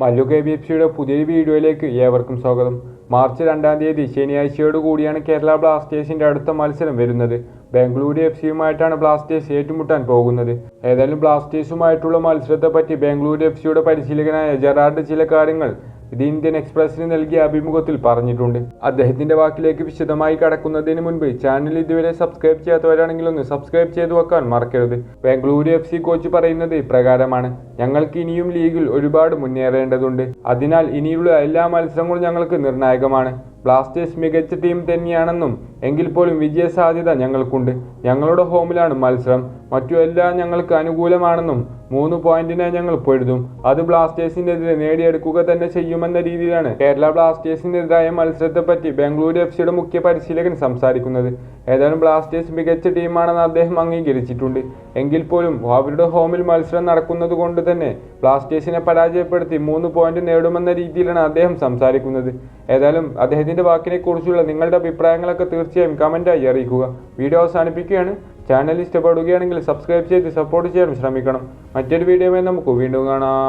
Mallu K B F സിയുടെ പുതിയൊരു വീഡിയോയിലേക്ക് ഏവർക്കും സ്വാഗതം. മാർച്ച് രണ്ടാം തീയതി ശനിയാഴ്ചയോട് കൂടിയാണ് കേരള ബ്ലാസ്റ്റേഴ്സിന്റെ അടുത്ത മത്സരം വരുന്നത്. ബാംഗ്ലൂരു എഫ് സിയുമായിട്ടാണ് ബ്ലാസ്റ്റേഴ്സ് ഏറ്റുമുട്ടാൻ പോകുന്നത്. ഏതായാലും ബ്ലാസ്റ്റേഴ്സുമായിട്ടുള്ള മത്സരത്തെപ്പറ്റി ബാംഗ്ലൂരു എഫ് സിയുടെ പരിശീലകനായ ജെറാർഡ് ചില കാര്യങ്ങൾ ഇത് ഇന്ത്യൻ എക്സ്പ്രസിന് നൽകിയ അഭിമുഖത്തിൽ പറഞ്ഞിട്ടുണ്ട്. അദ്ദേഹത്തിന്റെ വാക്കിലേക്ക് വിശദമായി കടക്കുന്നതിന് മുൻപ് ചാനൽ ഇതുവരെ സബ്സ്ക്രൈബ് ചെയ്യാത്തവരാണെങ്കിൽ ഒന്ന് സബ്സ്ക്രൈബ് ചെയ്തു വെക്കാൻ മറക്കരുത്. ബാംഗ്ലൂരു എഫ് സി കോച്ച് പറയുന്നത് ഇപ്രകാരമാണ്. ഞങ്ങൾക്ക് ഇനിയും ലീഗിൽ ഒരുപാട് മുന്നേറേണ്ടതുണ്ട്. അതിനാൽ ഇനിയുള്ള എല്ലാ മത്സരങ്ങളും ഞങ്ങൾക്ക് നിർണായകമാണ്. ബ്ലാസ്റ്റേഴ്സ് മികച്ച ടീം തന്നെയാണെന്നും എങ്കിൽ പോലും വിജയ സാധ്യത ഞങ്ങൾക്കുണ്ട്. ഞങ്ങളുടെ ഹോമിലാണ് മത്സരം. മറ്റു എല്ലാം ഞങ്ങൾക്ക് അനുകൂലമാണെന്നും മൂന്ന് പോയിന്റിനെ ഞങ്ങൾ പൊഴുതും. അത് ബ്ലാസ്റ്റേഴ്സിനെതിരെ നേടിയെടുക്കുക തന്നെ ചെയ്യുമെന്ന രീതിയിലാണ് കേരള ബ്ലാസ്റ്റേഴ്സിനെതിരായ മത്സരത്തെ പറ്റി ബാംഗ്ലൂരു എഫ് സിയുടെ മുഖ്യ പരിശീലകൻ സംസാരിക്കുന്നത്. ഏതായാലും ബ്ലാസ്റ്റേഴ്സ് മികച്ച ടീമാണെന്ന് അദ്ദേഹം അംഗീകരിച്ചിട്ടുണ്ട്. എങ്കിൽ പോലും അവരുടെ ഹോമിൽ മത്സരം നടക്കുന്നത് കൊണ്ട് തന്നെ ബ്ലാസ്റ്റേഴ്സിനെ പരാജയപ്പെടുത്തി മൂന്ന് പോയിന്റ് നേടുമെന്ന രീതിയിലാണ് അദ്ദേഹം സംസാരിക്കുന്നത്. ഏതായാലും അദ്ദേഹത്തിന്റെ വാക്കിനെക്കുറിച്ചുള്ള നിങ്ങളുടെ അഭിപ്രായങ്ങളൊക്കെ തീർച്ചയായും കമന്റായി അറിയിക്കുക. വീഡിയോ അവസാനിപ്പിക്കുകയാണ്. ചാനൽ ഇഷ്ടപ്പെടുകയാണെങ്കിൽ സബ്സ്ക്രൈബ് ചെയ്ത് സപ്പോർട്ട് ചെയ്യാൻ ശ്രമിക്കണം. മറ്റൊരു വീഡിയോയുമായി നമുക്ക് വീണ്ടും കാണാം.